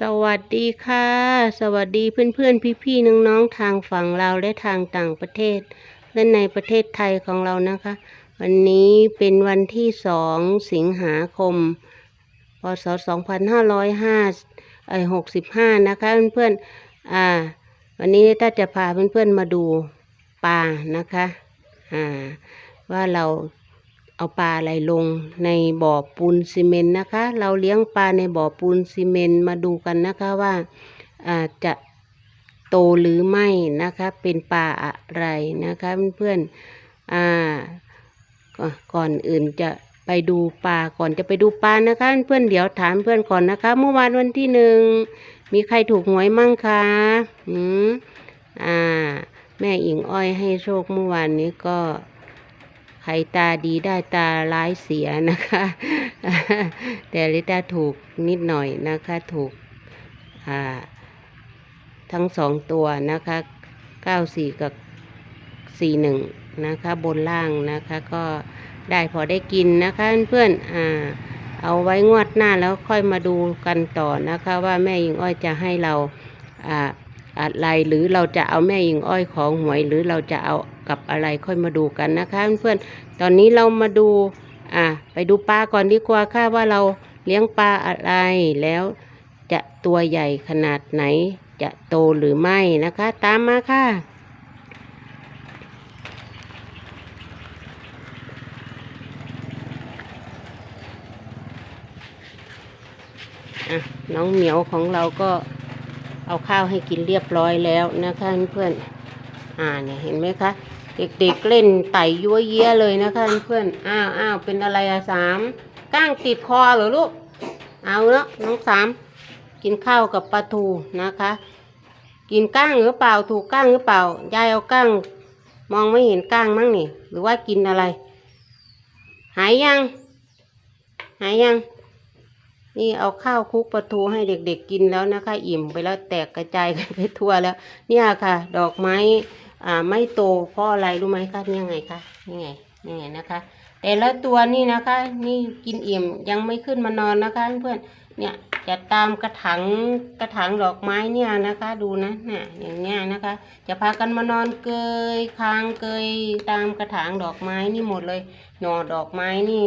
สวัสดีค่ะ สวัสดีเพื่อนๆ พี่ๆ น้องๆ ทางฝั่งเราวและทางต่างประเทศ และในประเทศไทยของเรานะคะ วันนี้เป็นวันที่สองสิงหาคม พศ 2505เอ้ย65 นะคะเพื่อนๆ อ่า วันนี้ถ้าจะพาเพื่อนๆ มาดูปลานะคะ อ่า ว่าเรา เอาปลาอะไรลงในบ่อปูนซีเมนต์นะคะ เราเลี้ยงปลาในบ่อปูนซีเมนต์มาดูกันนะคะว่าจะโตหรือไม่นะคะ เป็นปลาอะไรนะคะเพื่อนๆอ่าก่อนอื่นจะไปดูปลาก่อนจะไปดูปลานะคะ เพื่อนเดี๋ยวถามเพื่อนก่อนนะคะ เมื่อวานวันที่หนึ่งมีใครถูกหวยมั่งคะอืมอ่า แม่อิงอ้อยให้โชคเมื่อวานนี้ก็ ใครตาดีได้ตาร้ายเสียนะคะ แต่ลิต้าถูกนิดหน่อยนะคะ ถูกทั้งสองตัวนะคะเก้าสี่กับสี่หนึ่งนะคะ บนล่างนะคะก็ได้พอได้กินนะคะเพื่อนๆอ่าเอาไว้งวดหน้าแล้วค่อยมาดูกันต่อนะคะ ว่าแม่ยิงอ้อยจะให้เราอ่าอะไรหรือเราจะเอาแม่ยิงอ้อยของหวยหรือเราจะเอา กับอะไรค่อยมาดูกันนะคะ เพื่อนๆตอนนี้เรามาดูอ่าไปดูปลาก่อนดีกว่าค่ะว่าเราเลี้ยงปลาอะไรแล้วจะตัวใหญ่ขนาดไหน จะโตหรือไม่นะคะ ตามมาค่ะอะน้องเหมียวของเราก็เอาข้าวให้กินเรียบร้อยแล้วนะคะเพื่อนๆอ่าเนี่ยเห็นไหมคะ เด็กๆเล่นไต่ยั่วเยี้ยเลยนะคะเพื่อนอ้าวอ้าวเป็นอะไรอะสามก้างติดคอเหรอลูก เอาละน้องสามกินข้าวกับปลาทูนะคะ กินก้างหรือเปล่าถูกก้างหรือเปล่ายายเอาก้างมองไม่เห็นก้างมั้งนี่ หรือว่ากินอะไร หายยัง หายยัง นี่เอาข้าวคลุกปลาทูให้เด็กๆกินแล้วนะคะ อิ่มไปแล้วแตกกระจายกันไปทั่วแล้ว เนี่ยค่ะ ดอกไม้ อ่าไม่โตเพราะอะไรรู้ไหมคะนี่ยังไงคะนี่ไงนี่ไงนะคะ แต่ละตัวนี่นะคะ นี่กินอิ่มยังไม่ขึ้นมานอนนะคะเพื่อนเนี่ยจะตามกระถางกระถางดอกไม้เนี่ยนะคะ ดูนะเนี่ยอย่างเงี้ยนะคะ จะพากันมานอนเกยคางเกยตามกระถางดอกไม้นี่หมดเลยหน่อดอกไม้นี่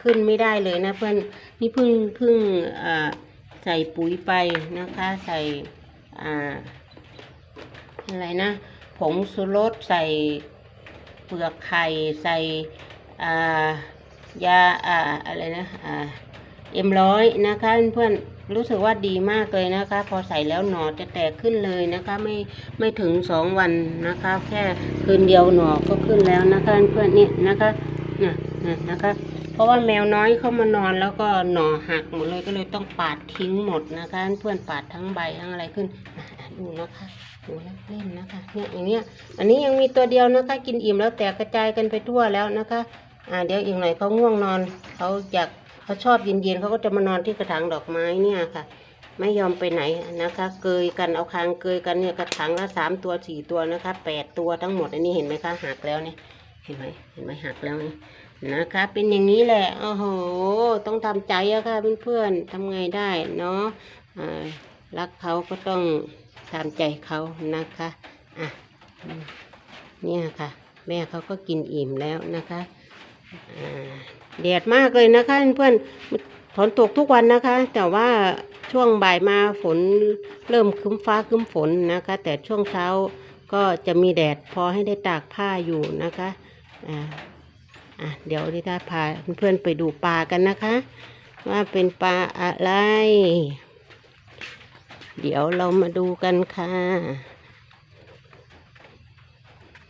ขึ้นไม่ได้เลยนะเพื่อนนี่เพิ่งเพิ่งอ่าใส่ปุ๋ยไปนะคะ ใส่อ่าอะไรนะ ผงสุรสใส่เปลือกไข่ใส่ยาออะไรนะเอ็มร้อยนะคะเพื่อนรู้สึกว่าดีมากเลยนะคะ พอใส่แล้วหนอจะแตกขึ้นเลยนะคะ ไม่ไม่ถึงสองวันนะคะ แค่คืนเดียวหนอก็ขึ้นแล้วนะคะเพื่อนนี่นะคะน่ะน่ะนะคะ เพราะว่าแมวน้อยเข้ามานอนแล้วก็หน่อหักหมดเลยก็เลยต้องปาดทิ้งหมดนะคะ เพื่อนปาดทั้งใบทั้งอะไรขึ้นดูนะคะ ดูแล้วเล่นนะคะเนี่ยอย่างเนี้ยอันนี้ยังมีตัวเดียวนะคะ กินอิ่มแล้วแตกกระจายกันไปทั่วแล้วนะคะ อ่าเดี๋ยวอีกหน่อยเขาง่วงนอนเขาอยากเขาชอบเย็นๆเขาก็จะมานอนที่กระถางดอกไม้เนี่ยค่ะ ไม่ยอมไปไหนนะคะ เกยกันเอาคางเกยกันเนี่ยกระถางละสามตัวสี่ตัวนะคะแปดตัวทั้งหมดอันนี้เห็นไหมคะหักแล้วเนี่ยเห็นไหมเห็นไหมหักแล้วนี่นะคะ เป็นอย่างนี้แหละโอ้โหต้องทำใจอะค่ะเพื่อนๆทำไงได้เนาะรักเขาก็ต้อง ตามใจเขานะคะอะเนี่ยค่ะ แม่เขาก็กินอิ่มแล้วนะคะแดดมากเลยนะคะเพื่อนฝนตกทุกวันนะคะ แต่ว่าช่วงบ่ายมาฝนเริ่มคึ้มฟ้าคึ้มฝนนะคะ แต่ช่วงเช้าก็จะมีแดดพอให้ได้ตากผ้าอยู่นะคะอ่าอะเดี๋ยวดิต้าพาเพื่อนๆไปดูปลากันนะคะ ว่าเป็นปลาอะไร เดี๋ยวเรามาดูกันค่ะ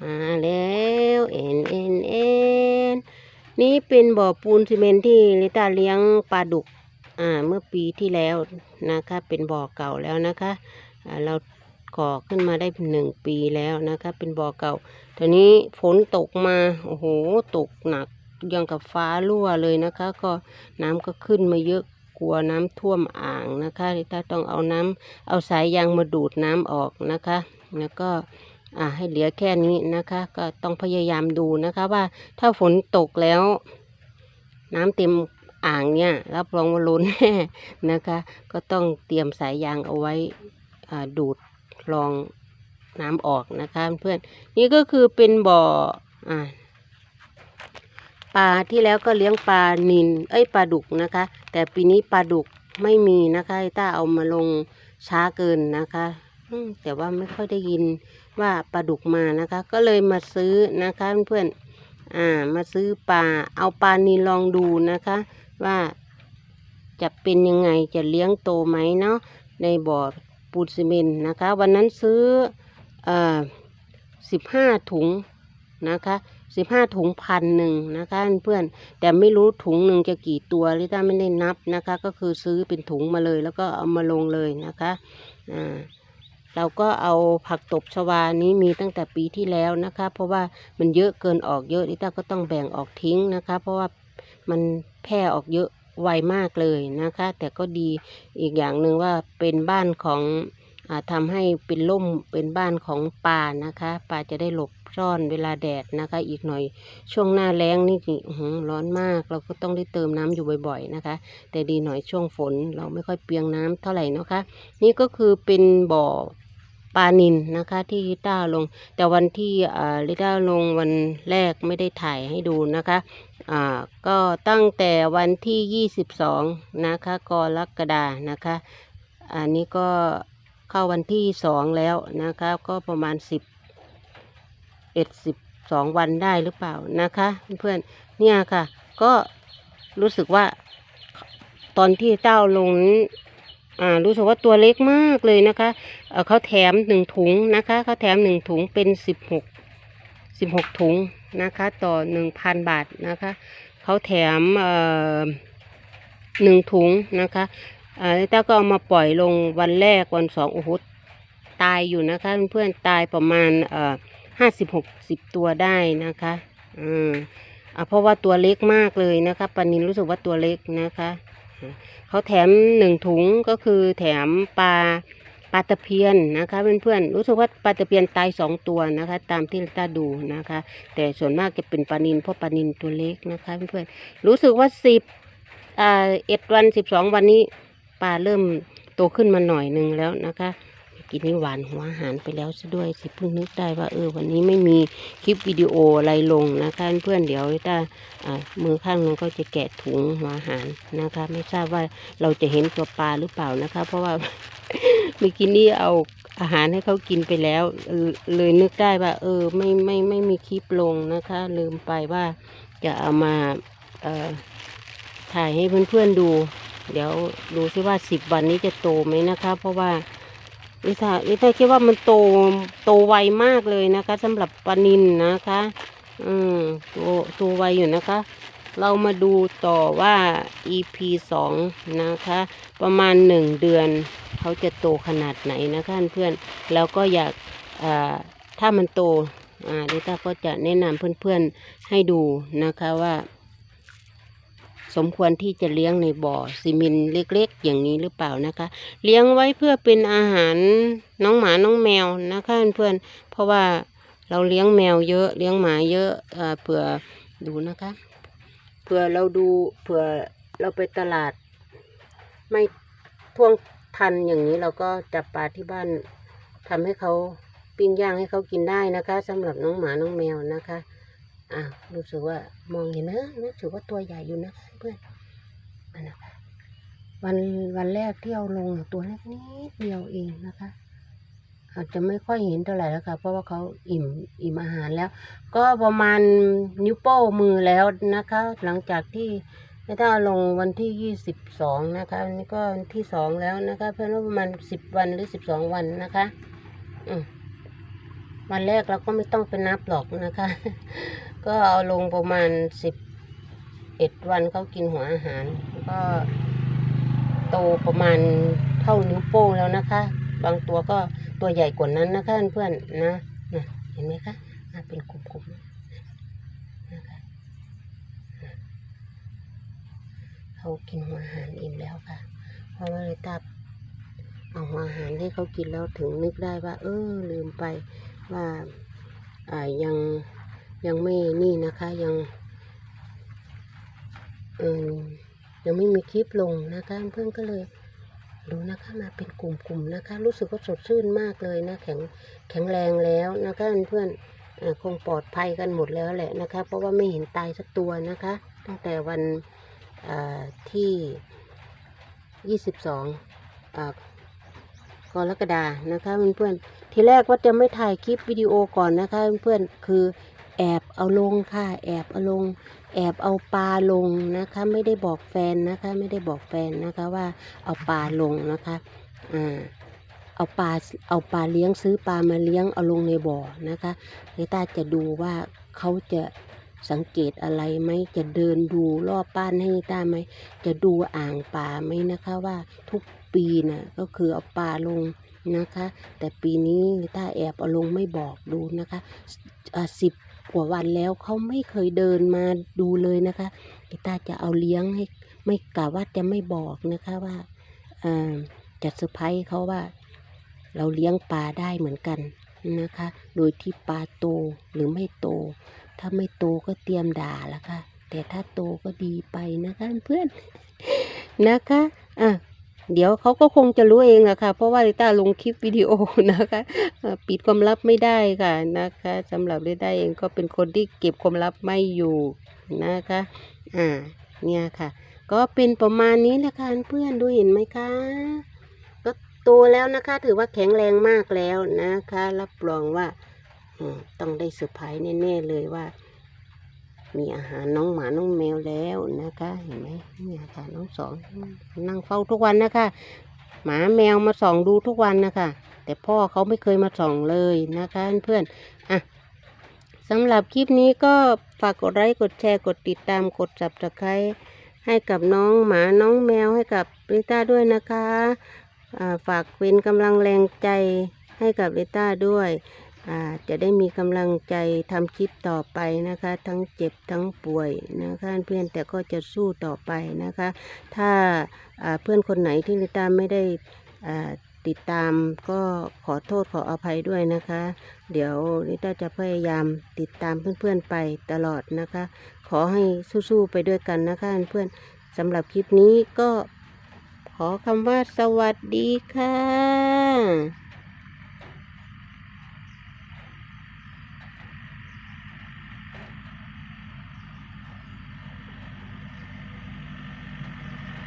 มาแล้วเอ็นเอ็นเอ็นนี่เป็นบ่อปูนซีเมนต์ที่ลิต้าเลี้ยงปลาดุก อ่า เมื่อปีที่แล้วนะคะ เป็นบ่อเก่าแล้วนะคะเราก่อขึ้นมาได้หนึ่งปีแล้วนะคะ เป็นบ่อเก่าตอนนี้ฝนตกมา โอ้โห ตกหนักยังกับฟ้ารั่วเลยนะคะ ก็น้ำก็ขึ้นมาเยอะ กลัวน้ำท่วมอ่างนะคะลิต้าต้องเอาน้ำเอาสายยางมาดูดน้ำออกนะคะ แล้วก็อ่าให้เหลือแค่นี้นะคะ ก็ต้องพยายามดูนะคะว่าถ้าฝนตกแล้ว น้ำเต็มอ่างเนี่ยรับรองว่าล้นแน่นะคะ ก็ต้องเตรียมสายยางเอาไว้อ่าดูดรองน้ำออกนะคะเพื่อนนี่ก็คือเป็นบ่ออ่า ปลาที่แล้วก็เลี้ยงปลานินเอ้ยปลาดุกนะคะ แต่ปีนี้ปลาดุกไม่มีนะคะไอต้าเอามาลงช้าเกินนะคะแต่ว่าไม่ค่อยได้ยินว่าปลาดุกมานะคะ ก็เลยมาซื้อนะคะเพื่อนๆอ่ามาซื้อปลาเอาปลานินลองดูนะคะ ว่าจะเป็นยังไงจะเลี้ยงโตไหมเนาะในบ่อปูนซีเมนต์นะคะ วันนั้นซื้อเอ่อสิบห้าถุง นะคะสิบห้าถุงพันหนึ่งนะคะเพื่อนแต่ไม่รู้ถุงหนึ่งจะกี่ตัวลิต้าไม่ได้นับนะคะ ก็คือซื้อเป็นถุงมาเลยแล้วก็เอามาลงเลยนะคะอ่าเราก็เอาผักตบชวานี้มีตั้งแต่ปีที่แล้วนะคะ เพราะว่ามันเยอะเกินออกเยอะลิต้าก็ต้องแบ่งออกทิ้งนะคะ เพราะว่ามันแพร่ออกเยอะไวมากเลยนะคะ แต่ก็ดีอีกอย่างหนึ่งว่าเป็นบ้านของ ทำให้เป็นร่มเป็นบ้านของปลานะคะปลาจะได้หลบซ่อนเวลาแดดนะคะ อีกหน่อยช่วงหน้าแล้งนี่ร้อนมากเราก็ต้องได้เติมน้ำอยู่บ่อย ๆนะคะ แต่ดีหน่อยช่วงฝนเราไม่ค่อยเปียงน้ำเท่าไหร่นะคะ นี่ก็คือเป็นบ่อปลานินนะคะที่ลิต้าลง แต่วันที่อ่าลิต้าลงวันแรกไม่ได้ถ่ายให้ดูนะคะก็ตั้งแต่วันที่ 22 นะคะกรกฎานะคะ อันนี้ก็ เข้าวันที่สองแล้วนะคะ ก็ประมาณสิบเอ็ดสิบสองวันได้หรือเปล่านะคะ เพื่อนๆเนี่ยค่ะ ก็รู้สึกว่าตอนที่เต้าลงนั้นอ่ารู้สึกว่าตัวเล็กมากเลยนะคะเเขาแถมหนึ่งถุงนะคะ เขาแถมหนึ่งถุงเป็นสิบหกสิบหกถุงนะคะ ต่อหนึ่งพันบาทนะคะ เขาแถมหนึ่งถุงนะคะ อ่าแล้วต้าก็เอามาปล่อยลงวันแรกวันสองโอ้โหตายอยู่นะคะเพื่อนๆตายประมาณเอ่อห้าสิบหกสิบตัวได้นะคะอืมอ่าเพราะว่าตัวเล็กมากเลยนะคะปานินรู้สึกว่าตัวเล็กนะคะเขาแถมหนึ่งถุงก็คือแถมปลาปลาตะเพียนนะคะเพื่อนๆรู้สึกว่าปลาตะเพียนตายสองตัวนะคะ ตามที่ต้าดูนะคะ แต่ส่วนมากจะเป็นปลานินเพราะปลานินตัวเล็กนะคะเพื่อนๆรู้สึกว่าสิบอ่าเอ็ดวันสิบสองวันนี้ ปลาเริ่มโตขึ้นมาหน่อยหนึ่งแล้วนะคะเมื่อกินนี่หวานหัวอาหารไปแล้วซะด้วยสิเพิ่งนึกได้ว่าเออวันนี้ไม่มีคลิปวิดีโออะไรลงนะคะ เพื่อนเดี๋ยวถ้ามือข้างนึงก็จะแกะถุงหัวอาหารนะคะ ไม่ทราบว่าเราจะเห็นตัวปลาหรือเปล่านะคะ เพราะว่าเมื่อกี้นี่เอาอาหารให้เขากินไปแล้ว เลยนึกได้ว่า เออไม่ไม่ไม่มีคลิปลงนะคะ ลืมไปว่าจะเอามาถ่ายให้เพื่อนๆดู เดี๋ยวดูซิว่าสิบวันนี้จะโตไหมนะคะ เพราะว่าลิซ่าลิซ่าคิดว่ามันโตโตไวมากเลยนะคะสำหรับปลานินนะคะ อืมโตโตไวอยู่นะคะ เรามาดูต่อว่า EP สองนะคะ ประมาณหนึ่งเดือน เขาจะโตขนาดไหนนะคะเพื่อนแล้วก็อยากอ่าถ้ามันโตอ่าลิต้าก็จะแนะนำเพื่อนๆให้ดูนะคะว่า สมควรที่จะเลี้ยงในบ่อซีเมนเล็กๆ อย่างนี้หรือเปล่านะคะ เลี้ยงไว้เพื่อเป็นอาหารน้องหมาน้องแมวนะคะเพื่อนเพราะว่าเราเลี้ยงแมวเยอะเลี้ยงหมาเยอะอ่าเผื่อดูนะคะเผื่อเราดูเผื่อเราไปตลาด ไม่ท่วงทันอย่างนี้เราก็จับปลาที่บ้านทำให้เขาปิ้งย่างให้เขากินได้นะคะสำหรับน้องหมาน้องแมวนะคะ อะรู้สึกว่ามองเห็นนะรู้สึกว่าตัวใหญ่อยู่นะเพื่อนอันนะคะวันวันแรกที่เอาลงตัวเล็กนิดเดียวเองนะคะ อาจจะไม่ค่อยเห็นเท่าไหร่แล้วค่ะ เพราะว่าเขาอิ่มอิ่มอาหารแล้ว ก็ประมาณนิ้วโป้มือแล้วนะคะ หลังจากที่ถ้าลงวันที่ยี่สิบสองนะคะนนี้ก็ที่สองแล้วนะคะ เพื่อนว่าประมาณสิบวันหรือสิบสองวันนะคะ อืมวันแรกเราก็ไม่ต้องไปนับหรอกนะคะ ก็เอาลงประมาณสิบเอ็ดวันเขากินหัวอาหาร ก็โตประมาณเท่านิ้วโป้งแล้วนะคะ บางตัวก็ตัวใหญ่กว่านั้นนะคะเพื่อนๆนะนะเห็นไหมคะเป็นกลุ่มๆนะคะเขากินหัวอาหารอิ่มแล้วค่ะ เพราะว่าเลยตับเอาหัวอาหารให้เขากินแล้วถึงนึกได้ว่า เออลืมไปว่าอ่ายัง ยังไม่นี่นะคะยังเออยังไม่มีคลิปลงนะคะเพื่อนก็เลยดูนะคะมาเป็นกลุ่มๆนะคะ รู้สึกว่าสดชื่นมากเลยนะแข็งแข็งแรงแล้วนะคะเพื่อนคงปลอดภัยกันหมดแล้วแหละนะคะ เพราะว่าไม่เห็นตายสักตัวนะคะ ตั้งแต่วันเอ่อที่ 22อ่ากรกฎานะคะเพื่อนๆทีแรกว่าจะไม่ถ่ายคลิปวิดีโอก่อนนะคะเพื่อนๆคือ แอบเอาลงค่ะ แอบเอาลง แอบเอาปลาลงนะคะ ไม่ได้บอกแฟนนะคะ ไม่ได้บอกแฟนนะคะว่าเอาปลาลงนะคะอ่าเอาปลาเอาปลาเลี้ยงซื้อปลามาเลี้ยงเอาลงในบ่อนะคะลิต้าจะดูว่าเขาจะสังเกตอะไรไหมจะเดินดูรอบบ้านให้ลิต้าไหมจะดูอ่างปลาไหมนะคะว่าทุกปีน่ะก็คือเอาปลาลงนะคะ แต่ปีนี้ลิต้าแอบเอาลงไม่บอกดูนะคะอ่าสิบ กว่าวันแล้วเขาไม่เคยเดินมาดูเลยนะคะกีตาจะเอาเลี้ยงให้ไม่กะว่าจะไม่บอกนะคะว่าอ่าจะเซอร์ไพรส์เขาว่า เราเลี้ยงปลาได้เหมือนกันนะคะ โดยที่ปลาโตหรือไม่โต ถ้าไม่โตก็เตรียมด่าละค่ะ แต่ถ้าโตก็ดีไปนะคะเพื่อนนะคะอะ เดี๋ยวเขาก็คงจะรู้เองอะค่ะ เพราะว่าลิต้าลงคลิปวิดีโอนะคะปิดความลับไม่ได้ค่ะนะคะสำหรับลิต้าเองก็เป็นคนที่เก็บความลับไม่อยู่นะคะอ่าเนี่ยค่ะ ก็เป็นประมาณนี้นะคะเพื่อนดูเห็นไหมคะก็โตแล้วนะคะ ถือว่าแข็งแรงมากแล้วนะคะ รับรองว่าต้องได้เซอร์ไพรส์แน่ๆเลยว่า มีอาหารน้องหมาน้องแมวแล้วนะคะ เห็นไหมเนี่ยค่ะน้องสองนั่งเฝ้าทุกวันนะคะ หมาแมวมาส่องดูทุกวันนะคะ แต่พ่อเขาไม่เคยมาส่องเลยนะคะเพื่อนอะสำหรับคลิปนี้ก็ฝากกดไลค์กดแชร์กดติดตามกด subscribe ให้กับน้องหมาน้องแมวให้กับลิต้าด้วยนะคะฝากเป็นกำลังแรงใจให้กับลิต้าด้วย จะได้มีกำลังใจทำคลิปต่อไปนะคะ ทั้งเจ็บทั้งป่วยนะคะเพื่อนแต่ก็จะสู้ต่อไปนะคะ ถ้าเพื่อนคนไหนที่ลิต้าไม่ได้ติดตามก็ขอโทษขออภัยด้วยนะคะ เดี๋ยวลิต้าจะพยายามติดตามเพื่อนๆไปตลอดนะคะ ขอให้สู้ๆไปด้วยกันนะคะเพื่อนสำหรับคลิปนี้ก็ขอคำว่าสวัสดีค่ะ